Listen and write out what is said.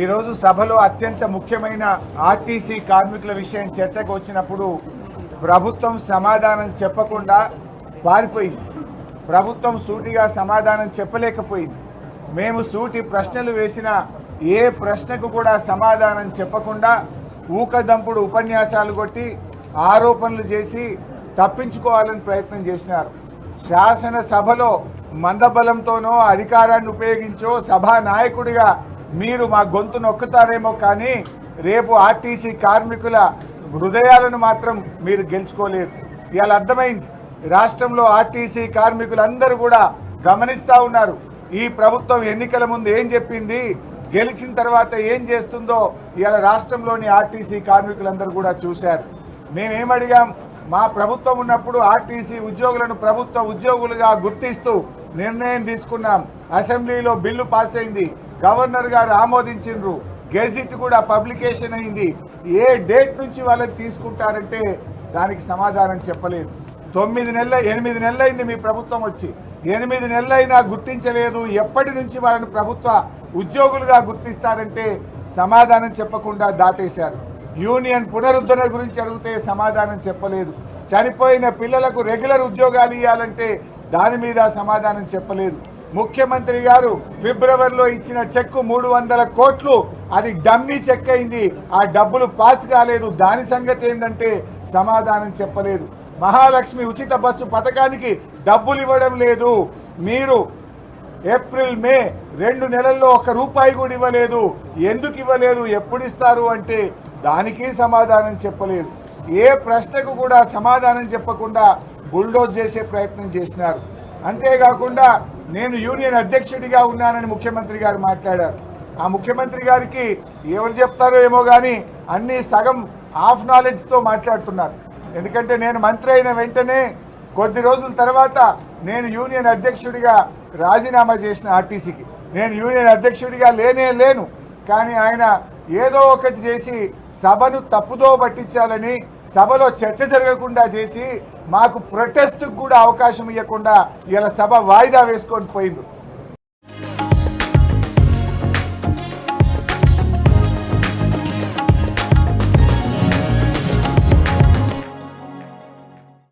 ఈరోజు సభలో అత్యంత ముఖ్యమైన ఆర్టీసీ కార్మికుల విషయం చర్చకు వచ్చినప్పుడు ప్రభుత్వం సమాధానం చెప్పకుండా పారిపోయింది. ప్రభుత్వం సూటిగా సమాధానం చెప్పలేకపోయింది. మేము సూటి ప్రశ్నలు వేసిన ఏ ప్రశ్నకు కూడా సమాధానం చెప్పకుండా ఊకదంపుడు ఉపన్యాసాలు కొట్టి ఆరోపణలు చేసి తప్పించుకోవాలని ప్రయత్నం చేసినారు. శాసనసభలో మందబలంతోనో అధికారాన్ని ఉపయోగించో సభా నాయకుడిగా మీరు మా గొంతు నొక్కుతారేమో కానీ రేపు ఆర్టీసీ కార్మికుల హృదయాలను మాత్రం మీరు గెలుచుకోలేరు. ఇవాళ అర్థమైంది. రాష్ట్రంలో ఆర్టీసీ కార్మికులందరూ కూడా గమనిస్తూ ఉన్నారు. ఈ ప్రభుత్వం ఎన్నికల ముందు ఏం చెప్పింది? గెలిచిన తర్వాత ఏం చేస్తుందో ఇవాళ రాష్ట్రంలోని ఆర్టీసీ కార్మికులందరూ కూడా చూశారు. మేమేమడిగాం? మా ప్రభుత్వం ఉన్నప్పుడు ఆర్టీసీ ఉద్యోగులను ప్రభుత్వ ఉద్యోగులుగా గుర్తిస్తూ నిర్ణయం తీసుకున్నాం. అసెంబ్లీలో బిల్లు పాస్ అయింది గవర్నర్ గారు ఆమోదించిండ్రు. గెజిట్ కూడా పబ్లికేషన్ అయింది. ఏ డేట్ నుంచి వాళ్ళని తీసుకుంటారంటే దానికి సమాధానం చెప్పలేదు. తొమ్మిది నెలల ఎనిమిది నెలలైంది మీ ప్రభుత్వం వచ్చి. ఎనిమిది నెలలైనా గుర్తించలేదు. ఎప్పటి నుంచి వాళ్ళని ప్రభుత్వ ఉద్యోగులుగా గుర్తిస్తారంటే సమాధానం చెప్పకుండా దాటేశారు. యూనియన్ పునరుద్ధరణ గురించి అడిగితే సమాధానం చెప్పలేదు. చనిపోయిన పిల్లలకు రెగ్యులర్ ఉద్యోగాలు ఇవ్వాలంటే దాని మీద సమాధానం చెప్పలేదు. ముఖ్యమంత్రి గారు ఫిబ్రవరిలో ఇచ్చిన చెక్కు మూడు వందల కోట్లు. అది డమ్మీ చెక్ అయింది. ఆ డబ్బులు పాస్ కాలేదు. దాని సంగతి ఏంటంటే సమాధానం చెప్పలేదు. మహాలక్ష్మి ఉచిత బస్సు పథకానికి డబ్బులు ఇవ్వడం లేదు. మీరు ఏప్రిల్ మే రెండు నెలల్లో ఒక రూపాయి కూడా ఇవ్వలేదు. ఎందుకు ఇవ్వలేదు? ఎప్పుడు ఇస్తారు అంటే దానికి సమాధానం చెప్పలేదు. ఏ ప్రశ్నకు కూడా సమాధానం చెప్పకుండా బుల్డోజ్ చేసే ప్రయత్నం చేసినారు. అంతేకాకుండా నేను యూనియన్ అధ్యక్షుడిగా ఉన్నానని ముఖ్యమంత్రి గారు మాట్లాడారు. ఆ ముఖ్యమంత్రి గారికి ఎవరు చెప్తారో ఏమో కానీ అన్ని సగం హాఫ్ నాలెడ్జ్తో మాట్లాడుతున్నారు. ఎందుకంటే నేను మంత్రి అయిన వెంటనే కొద్ది రోజుల తర్వాత నేను యూనియన్ అధ్యక్షుడిగా రాజీనామా చేసిన ఆర్టీసీకి. నేను యూనియన్ అధ్యక్షుడిగా లేనే లేను. కానీ ఆయన ఏదో ఒకటి చేసి సభను తప్పుదో పట్టించాలని సభలో చర్చ జరగకుండా చేసి మాకు ప్రొటెస్ట్కు కూడా అవకాశం ఇవ్వకుండా ఇలా సభ వాయిదా వేసుకొని పోయింది